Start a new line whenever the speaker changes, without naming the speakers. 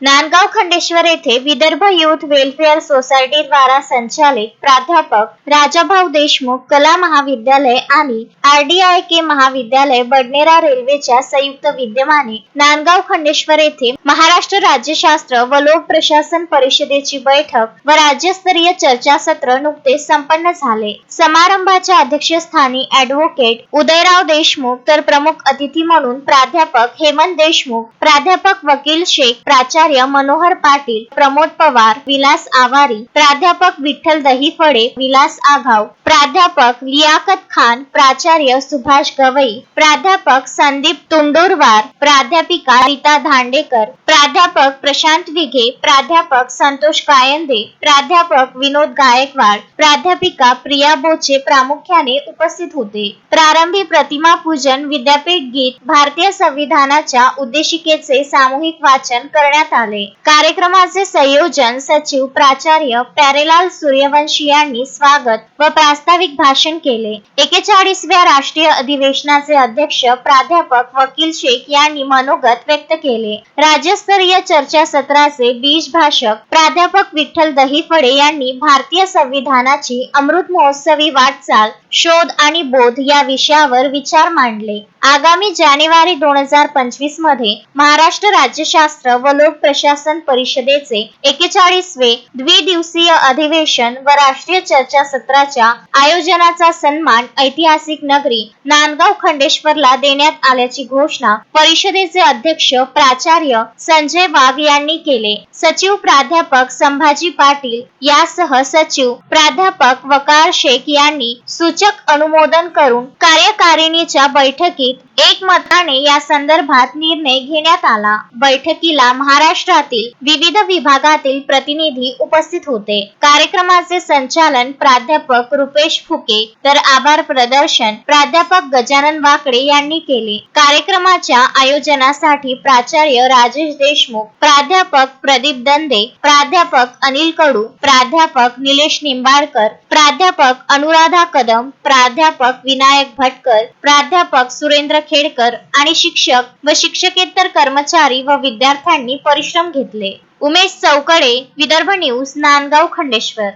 नांदगाव खंडेश्वर येथे Vidarbha youth welfare society द्वारा संचालित प्राध्यापक राजाभाऊ देशमुख कला महाविद्यालय आणि आर डी आय के महाविद्यालय बडनेरा रेल्वेच्या संयुक्त विद्यमाने नांदगाव खंडेश्वर येथे महाराष्ट्र राज्यशास्त्र व लोक प्रशासन परिषदेची बैठक व राज्यस्तरीय चर्चासत्र नुकतेच संपन्न झाले. समारंभाच्या अध्यक्षस्थानी ऍडव्होकेट उदयराव देशमुख तर प्रमुख अतिथी म्हणून प्राध्यापक हेमंत देशमुख प्राध्यापक वकील शेख प्राचार्य मनोहर पाटील प्रमोद पवार विलास आवारी प्राध्यापक विठ्ठल दहीफळे विलास आघाव प्राध्यापक लियाकत खान प्राचार्य सुभाष गवई प्राध्यापक संदीप तुंडुरवार प्राध्यापिका रीता धांडेकर प्राध्यापक प्रशांत विघे प्राध्यापक संतोष कायंदे प्राध्यापक विनोद गायकवाड प्राध्यापिका प्रिया बोचे प्रामुख्याने उपस्थित होते. प्रारंभी प्रतिमा पूजन विद्यापीठ गीत भारतीय संविधानाच्या उद्देशिकेचे सामूहिक वाचन करण्यात आले. कार्यक्रमाचे संयोजन सचिव प्राचार्य प्यारेलाल सूर्यवंशी यांनी स्वागत व प्रास्ताविक भाषण केले. एकेचाळीसव्या राष्ट्रीय अधिवेशनाचे अध्यक्ष प्राध्यापक वकील शेख यांनी मनोगत व्यक्त केले. राज्यस्तरीय चर्चासत्राचे बीज भाषक प्राध्यापक विठ्ठल दहीफळे यांनी भारतीय संविधानाची अमृत महोत्सवी वाटचाल शोध आणि बोध या विषयावर विचार मांडले. आगामी जानेवारी दोन हजार पंचवीसमध्ये महाराष्ट्र राज्यशास्त्र व लोक प्रशासन परिषदेचे एकेचाळीसवे द्विदिवसीय अधिवेशन व राष्ट्रीय चर्चासत्राच्या आयोजनाचा सन्मान ऐतिहासिक नगरी नांदगाव खंडेश्वरला देण्यात आल्याची घोषणा परिषदेचे अध्यक्ष प्राचार्य संजय वाघ यांनी केले. सचिव प्राध्यापक संभाजी पाटील यासह सचिव प्राध्यापक वकार शेख यांनी सूचक अनुमोदन करून कार्यकारिणीच्या बैठकीत एकमताने या संदर्भात निर्णय घेण्यात आला. बैठकीला महाराष्ट्र महाराष्ट्रातील विविध विभागातील प्रतिनिधी उपस्थित होते. कार्यक्रमाचे संचालन प्राध्यापक रुपेश फुके तर आभार प्रदर्शन प्राध्यापक गजानन वाकडे यांनी केले. कार्यक्रमाच्या आयोजनासाठी प्राचार्य राजेश देशमुख प्राध्यापक प्रदीप दंदे प्राध्यापक अनिल कडू प्राध्यापक निलेश निंबाळकर प्राध्यापक अनुराधा कदम प्राध्यापक विनायक भटकर प्राध्यापक सुरेंद्र खेडकर आणि शिक्षक व शिक्षकेतर कर्मचारी व विद्यार्थ्यांनी परिश्रम घेतले. उमेश चौकडे विदर्भ न्यूज नांदगाव खंडेश्वर.